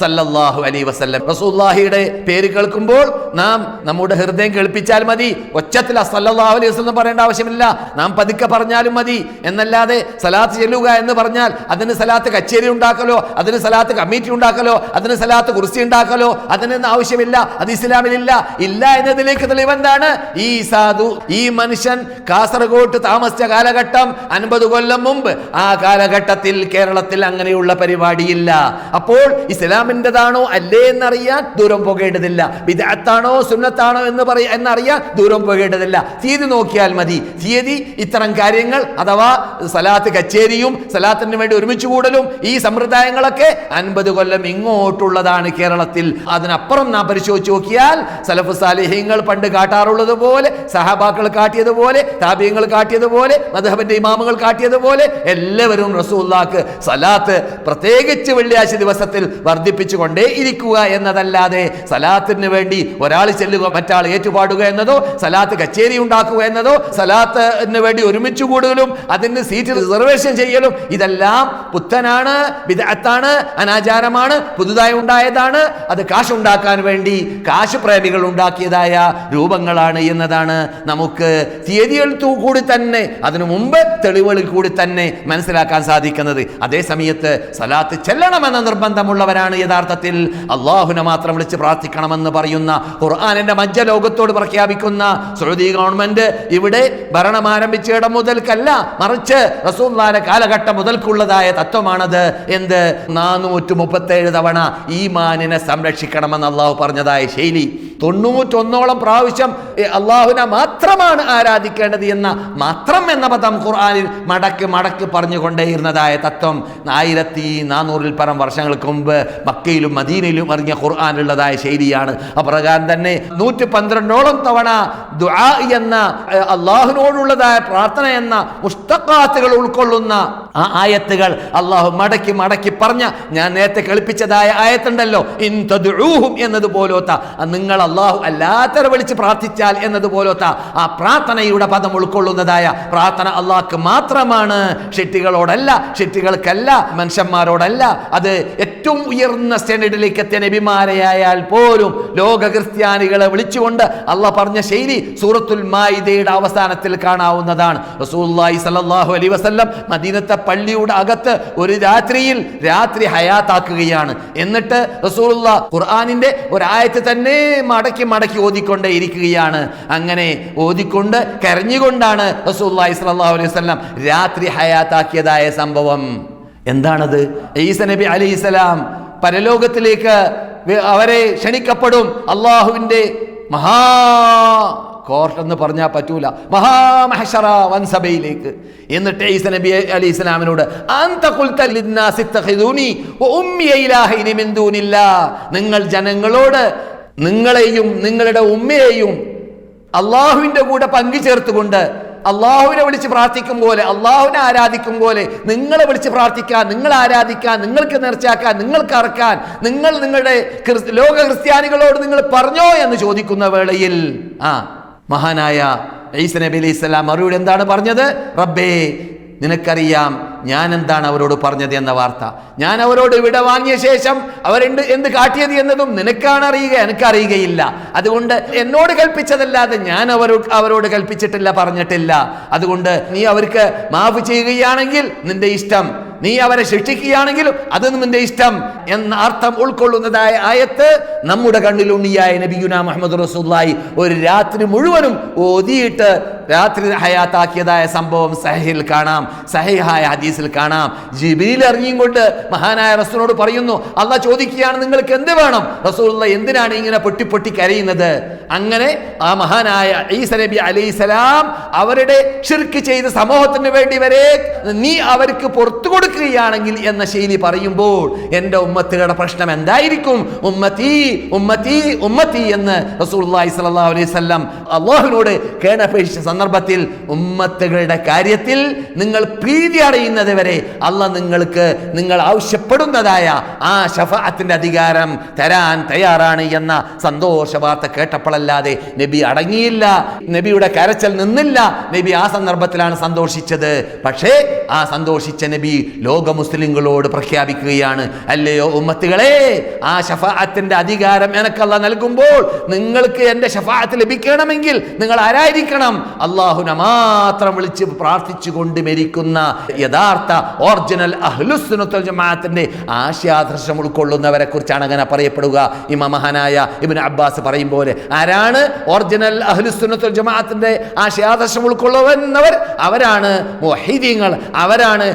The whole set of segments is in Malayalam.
സല്ലല്ലാഹു വസല്ലം. റസൂലുള്ളാഹിയുടെ പേര് കേൾക്കുമ്പോൾ നാം നമ്മുടെ ഹൃദയം കേൾപ്പിച്ചാൽ മതി. ഒച്ചത്തിൽ സല്ലല്ലാഹു അലൈഹി വസല്ലം പറയേണ്ട ആവശ്യമില്ല. നാം പതുക്കെ പറഞ്ഞാലും മതി. എന്നല്ലാതെ സലാത്ത് ചെല്ലുക എന്ന് പറഞ്ഞാൽ അതിന് സലാത്ത് കച്ചേരി ഉണ്ടാക്കലോ അതിന് സലാത്ത് കമ്മിറ്റി ഉണ്ടാക്കലോ അതിന് സലാത്ത് കുർസി ഉണ്ടാക്കലോ അതിനൊന്നും ആവശ്യമില്ല. അത് ഇസ്ലാമിലില്ല. ഇല്ല എന്നതിലേക്ക് തെളിവെന്താണ്? ഈ സാധു ഈ മനുഷ്യൻ കാസർഗോട്ട് താമസിച്ച കാലഘട്ടം അൻപത് കൊല്ലം മുമ്പ്. ആ കാലഘട്ടത്തിൽ കേരളത്തിൽ അങ്ങനെയുള്ള പരിപാടിയില്ല. അപ്പോൾ ഇസ്ലാമിന്റെതാണോ അല്ലേ എന്നറിയാൻ ദൂരം പോകേണ്ടതില്ല. വിദഗ്ധാണോ സുന്നത്താണോ എന്ന് പറയ എന്നറിയാൻ ദൂരം പോകേണ്ടതില്ല. തീയതി നോക്കിയാൽ മതി. തീയതി ഇത്തരം കാര്യങ്ങൾ അഥവാ സലാത്ത് കച്ചേരിയും സലാത്തിന് വേണ്ടി ഒരുമിച്ച് കൂടലും ഈ സമ്പ്രദായങ്ങളൊക്കെ അൻപത് കൊല്ലം ഇങ്ങോട്ടുള്ളതാണ് കേരളത്തിൽ. അതിനപ്പുറം നാം പരിശോധിച്ച് നോക്കിയാൽ സലഫ് സാലിഹ്യങ്ങൾ പണ്ട് കാട്ടാറുള്ളത് പോലെ സഹബാക്കൾ കാട്ടിയതുപോലെ താപ്യങ്ങൾ കാട്ടിയതുപോലെ മധബന്റെ ഇമാമുകൾ കാട്ടിയതുപോലെ എല്ലാവരും റസൂല്ലാക്ക് സലാത്ത് പ്രത്യേകിച്ച് വെള്ളിയാഴ്ച ദിവസത്തിൽ വർദ്ധിപ്പിച്ചു കൊണ്ടേ ഇരിക്കുക എന്നതല്ലാതെ സലാത്തിന് വേണ്ടി ഒരാൾ ചെല്ലുക മറ്റാൾ ഏറ്റുപാടുക എന്നതോ സലാത്ത് കച്ചേരി ഉണ്ടാക്കുക എന്നതോ സലാത്തിന് വേണ്ടി ഒരുമിച്ച് കൂടുതലും അതിന് സീറ്റ് റിസർവേഷൻ ചെയ്യലും ഇതെല്ലാം പുത്തനാണ് വിദഗ്ധാണ് അനാചാരമാണ് പുതുതായി ഉണ്ടായതാണ്. അത് കാശുണ്ടാക്കാൻ വേണ്ടി കാശ് പ്രേമികൾ ഉണ്ടാക്കിയതായ രൂപങ്ങളാണ് എന്നതാണ് നമുക്ക് തീയതികൾ കൂടി തന്നെ അതിനു മുമ്പ് തെളിവുകളിൽ കൂടി തന്നെ മനസ്സിലാക്കാൻ സാധിക്കുന്നത്. അതേ സമയത്ത് സലാത്ത് ചെല്ലണമെന്ന നിർബന്ധമുള്ളവരാണ് യഥാർത്ഥത്തിൽ. അള്ളാഹുനെ മാത്രം വിളിച്ച് പ്രാർത്ഥിക്കണമെന്ന് പറയുന്ന ഖുർആാനിന്റെ മജ്ജ ലോകത്തോട് പ്രഖ്യാപിക്കുന്ന സൗദി ഗവൺമെന്റ് ഇവിടെ ഭരണം ആരംഭിച്ചിടം മുതൽക്കല്ല മറിച്ച് റസൂല്ലാന്റെ കാലഘട്ടം മുതൽക്കുള്ളതായ തത്വമാണത്. എന്ത്? നാനൂറ്റി മുപ്പത്തേഴ് തവണ ഈ മാനിനെ സംരക്ഷിക്കണമെന്ന് അള്ളാഹു പറഞ്ഞതായ ശൈലി. തൊണ്ണൂറ്റൊന്നോളം പ്രാവശ്യം അള്ളാഹുവിനെ മാത്രമാണ് ആരാധിക്കേണ്ടത് എന്ന മാത്രം എന്ന പദം ഖുർആാനിൽ മടക്ക് മടക്ക് പറഞ്ഞുകൊണ്ടേയിരുന്നതായ തത്വം. ആയിരത്തി നാനൂറിൽ പരം വർഷങ്ങൾക്ക് മുമ്പ് മക്കയിലും മദീനയിലും അറിഞ്ഞ ഖുർആാനുള്ളതായ ശൈലിയാണ്. അപ്രകാരം തന്നെ നൂറ്റി പന്ത്രണ്ടോളം തവണ ദുആ എന്ന അള്ളാഹുവിനോടുള്ളതായ പ്രാർത്ഥന എന്ന മുസ്തഖാത്തുകൾ ഉൾക്കൊള്ളുന്ന ആ ആയത്തുകൾ അള്ളാഹു മടക്കി മടക്കി പറഞ്ഞ ഞാൻ നേരത്തെ കളിപ്പിച്ചതായ ആയത്തുണ്ടല്ലോ ഇൻ തദ്ഉഹും എന്നതുപോലത്തെ നിങ്ങൾ അള്ളാഹു അല്ലാത്തവരെ വിളിച്ച് പ്രാർത്ഥിച്ചാൽ എന്നതുപോലത്തെ ആ പ്രാർത്ഥനയുടെ പദം ഉൾക്കൊള്ളുന്നതായ പ്രാർത്ഥന അള്ളാഹ്ക്ക് മാത്രമാണ്. ഷെട്ടികളോടല്ല ഷെട്ടികൾക്കല്ല മനുഷ്യന്മാരോടല്ല. അത് ഏറ്റവും ഉയർന്ന സ്റ്റാൻഡേർഡിലേക്ക് എത്തിയ നബിമാരെയായാൽ പോലും ലോക ക്രിസ്ത്യാനികളെ വിളിച്ചുകൊണ്ട് അള്ളാഹ് പറഞ്ഞ ശൈലി സൂറത്തുൽ മായിദയുടെ അവസാനത്തിൽ കാണാവുന്നതാണ്. റസൂലുള്ളാഹി സ്വല്ലല്ലാഹു അലൈഹി വസല്ലം മദീനത്തെ പള്ളിയുടെ അകത്ത് ഒരു രാത്രിയിൽ രാത്രി ഹയാത്താക്കുകയാണ്. എന്നിട്ട് റസൂലുള്ള ഖുർആാനിന്റെ ഒരായത്ത് തന്നെ മടക്കി മടക്കി ഓതിക്കൊണ്ടേ ഇരിക്കുകയാണ്. അങ്ങനെ ഓതിക്കൊണ്ട് കരഞ്ഞുകൊണ്ടാണ് റസൂലുള്ളാഹി സ്വല്ലാ അലൈഹി വസല്ലം രാത്രി ഹയാത്താക്കിയതായ സംഭവം. എന്താണത്? ഈസ നബി അലി അലൈഹിസ്സലാം പരലോകത്തിലേക്ക് അവരെ ക്ഷണിക്കപ്പെടും. അള്ളാഹുവിന്റെ മഹാ കോർട്ട് എന്ന് പറഞ്ഞാൽ പറ്റൂല. മഹാമഹഷറ വൻസഭയിലേക്ക്. എന്നിട്ട് ഈസ നബി അലി ഇസ്ലാമിനോട്. നിങ്ങൾ ജനങ്ങളോട് നിങ്ങളെയും നിങ്ങളുടെ ഉമ്മയെയും അള്ളാഹുവിന്റെ കൂടെ പങ്കു ചേർത്തുകൊണ്ട് അള്ളാഹുവിനെ വിളിച്ച് പ്രാർത്ഥിക്കും പോലെ അള്ളാഹുവിനെ ആരാധിക്കും പോലെ നിങ്ങളെ വിളിച്ച് പ്രാർത്ഥിക്കാൻ നിങ്ങൾ ആരാധിക്കാൻ നിങ്ങൾക്ക് നേർച്ചയാക്കാൻ നിങ്ങൾക്ക് അറക്കാൻ നിങ്ങൾ നിങ്ങളുടെ ലോക ക്രിസ്ത്യാനികളോട് നിങ്ങൾ പറഞ്ഞോ എന്ന് ചോദിക്കുന്ന വേളയിൽ ആ മഹാനായ ഈസ നബി അലൈഹി സ്വലാം മറുപടി എന്താണ് പറഞ്ഞത്? റബ്ബേ നിനക്കറിയാം ഞാൻ എന്താണ് അവരോട് പറഞ്ഞത് എന്ന വാർത്ത. ഞാൻ അവരോട് വിട വാങ്ങിയ ശേഷം അവരെന്ത് എന്ത് കാട്ടിയത് എന്നതും നിനക്കാണ് അറിയുക എനിക്കറിയുകയില്ല അതുകൊണ്ട് എന്നോട് കൽപ്പിച്ചതല്ലാതെ ഞാൻ അവർ അവരോട് കൽപ്പിച്ചിട്ടില്ല പറഞ്ഞിട്ടില്ല. അതുകൊണ്ട് നീ അവർക്ക് മാഫ് ചെയ്യുകയാണെങ്കിൽ നിന്റെ ഇഷ്ടം നീ അവരെ ശിക്ഷിക്കുകയാണെങ്കിലും അത് നിന്റെ ഇഷ്ടം എന്ന അർത്ഥം ഉൾക്കൊള്ളുന്നതായ ആയത്ത് നമ്മുടെ കണ്ണിലുണ്ണിയായ നബിയുന മുഹമ്മദ് റസൂല്ലായി ഒരു രാത്രി മുഴുവനും ഓതിയിട്ട് രാത്രി ഹയാത്താക്കിയതായ സംഭവം സഹയിൽ കാണാം സഹിഹായ ഹദീസിൽ കാണാം. ജിബിയിൽ ഇറങ്ങിയും കൊണ്ട് മഹാനായ റസൂലിനോട് പറയുന്നു അല്ല ചോദിക്കുകയാണ് നിങ്ങൾക്ക് എന്ത് വേണം? റസൂലുള്ള എന്തിനാണ് ഇങ്ങനെ പൊട്ടി പൊട്ടി കരയുന്നത്? അങ്ങനെ ആ മഹാനായ ഈസ നബി അലൈസലാം അവരുടെ ഷിർക്ക് ചെയ്ത സമൂഹത്തിന് വേണ്ടി വരെ നീ അവർക്ക് പുറത്തു കൊടുക്കുകയാണെങ്കിൽ എന്ന ശൈലി പറയുമ്പോൾ എന്റെ ഉമ്മത്തുകളുടെ പ്രശ്നം എന്തായിരിക്കും? ഉമ്മത്തി ഉമ്മത്തി ഉമ്മത്തി എന്ന് റസൂള്ളി സല്ലാ അലൈഹി വസല്ലം അള്ളാഹുവിനോട് കേണപേക്ഷിച്ച സന്ദർഭത്തിൽ ഉമ്മത്തുകളുടെ കാര്യത്തിൽ നിങ്ങൾ പ്രീതി അടയുന്നത് വരെ അല്ല നിങ്ങൾക്ക് നിങ്ങൾ ആവശ്യപ്പെടുന്നതായ ആ ഷഫാത്തിന്റെ അധികാരം തരാൻ തയ്യാറാണ് എന്ന സന്തോഷ വാർത്ത കേട്ടപ്പോഴല്ലാതെ നബി അടങ്ങിയില്ല നബിയുടെ കരച്ചൽ നിന്നില്ല. നബി ആ സന്ദർഭത്തിലാണ് സന്തോഷിച്ചത്. പക്ഷേ ആ സന്തോഷിച്ച നബി ലോക മുസ്ലിങ്ങളോട് പ്രഖ്യാപിക്കുകയാണ്. അല്ലയോ ഉമ്മത്തുകളെ ആ ഷഫാഅത്തിന്റെ അധികാരം എനക്കല്ല നൽകുമ്പോൾ നിങ്ങൾക്ക് എന്റെ ഷഫാഅത്ത് ലഭിക്കണമെങ്കിൽ നിങ്ങൾ ആരായിരിക്കണം? അള്ളാഹുനെ മാത്രം വിളിച്ച് പ്രാർത്ഥിച്ചുകൊണ്ട് മരിക്കുന്ന യഥാർത്ഥ ഒറിജിനൽ അഹ്ലുസുനത്തുൽ ജമാഅത്തിന്റെ ആശയാദർശം ഉൾക്കൊള്ളുന്നവരെ കുറിച്ചാണ് അങ്ങനെ പറയപ്പെടുക. ഇമ മഹാനായ ഇബിൻ അബ്ബാസ് പറയും പോലെ ആരാണ് ഒറിജിനൽ അഹ്ലുസുനത്തുൽ ജമാഅത്തിന്റെ ആശയാദർശം ഉൾക്കൊള്ളുന്നവർ? അവരാണ് മുഹീദീങ്ങൾ അവരാണ്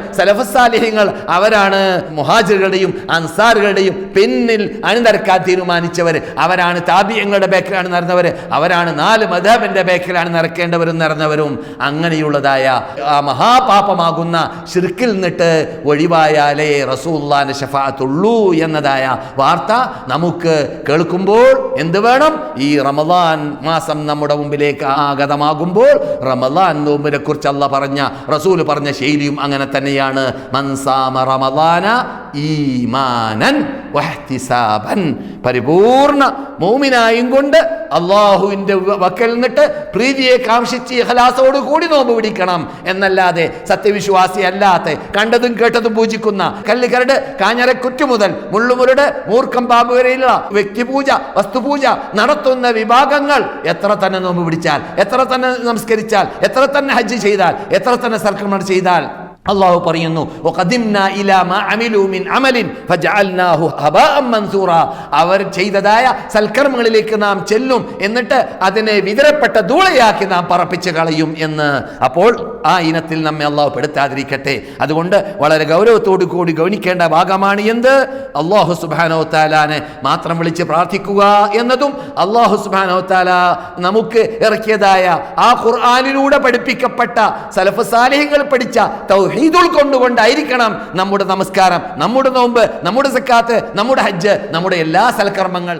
സലഫസാലിഹ്യങ്ങൾ അവരാണ് മുഹാജിറുകളുടെയും അൻസാറുകളുടെയും പിന്നിൽ അണിനിരക്കാൻ തീരുമാനിച്ചവർ അവരാണ് താബിയങ്ങളുടെ ബേക്കിലാണ് നടന്നവർ അവരാണ് നാല് മധബിന്റെ ബേക്കിലാണ് നിറക്കേണ്ടവരും നിറഞ്ഞവരും അങ്ങനെയുള്ളതായ ആ മഹാപാപമാകുന്ന ഷിർക്കിൽ നിന്നിട്ട് ഒഴിവായാലേ റസൂല്ലാന്റെ ഷഫാത്തുള്ളൂ എന്നതായ വാർത്ത നമുക്ക് കേൾക്കുമ്പോൾ എന്ത് വേണം? ഈ റമദാൻ മാസം നമ്മുടെ മുമ്പിലേക്ക് ആഗതമാകുമ്പോൾ റമദാൻ നോമ്പിനെ കുറിച്ച് അല്ല പറഞ്ഞ റസൂൽ പറഞ്ഞ ശൈലിയും അങ്ങനെ തന്നെയാണ്. പരിപൂർണ മൂമിനായും കൊണ്ട് അള്ളാഹുവിന്റെ വക്കൽ നിന്നിട്ട് പ്രീതിയെ കാംക്ഷിച്ച് ഇഹലാസോട് കൂടി നോമ്പ് പിടിക്കണം. എന്നല്ലാതെ സത്യവിശ്വാസി അല്ലാത്ത കണ്ടതും കേട്ടതും പൂജിക്കുന്ന കല്ലുകരട് കാഞ്ഞരക്കുറ്റു മുതൽ മുള്ളുമുരട് മൂർഖം പാമ്പ് വരെയുള്ള വ്യക്തിപൂജ വസ്തുപൂജ നടത്തുന്ന വിഭാഗങ്ങൾ എത്ര തന്നെ നോമ്പ് പിടിച്ചാൽ എത്ര തന്നെ നമസ്കരിച്ചാൽ എത്ര തന്നെ ഹജ്ജ് ചെയ്താൽ എത്ര തന്നെ സൽക്രമണം ചെയ്താൽ അള്ളാഹു പറയുന്നു. അവർ ചെയ്തതായ സൽക്കർമ്മങ്ങളിലേക്ക് നാം ചെല്ലും എന്നിട്ട് അതിനെ വിതരപ്പെട്ട ധൂളയാക്കി നാം പറപ്പിച്ച് കളയും എന്ന്. അപ്പോൾ ആ ഇനത്തിൽ നമ്മെ അള്ളാഹു പെടുത്താതിരിക്കട്ടെ. അതുകൊണ്ട് വളരെ ഗൗരവത്തോടു കൂടി ഗൗനിക്കേണ്ട ഭാഗമാണ് എന്ത്? അള്ളാഹു സുബാനോ താലാനെ മാത്രം വിളിച്ച് പ്രാർത്ഥിക്കുക എന്നതും അള്ളാഹു സുബാനോ താല നമുക്ക് ഇറക്കിയതായ ആ ഖുർആാനിലൂടെ പഠിപ്പിക്കപ്പെട്ട സലഫ് സാലിഹ്യങ്ങൾ പഠിച്ച തൗഹീദ് ഉൾക്കൊണ്ടുകൊണ്ടായിരിക്കണം നമ്മുടെ നമസ്കാരം നമ്മുടെ നോമ്പ് നമ്മുടെ സക്കാത്ത് നമ്മുടെ ഹജ്ജ് നമ്മുടെ എല്ലാ സൽക്കർമ്മങ്ങൾ.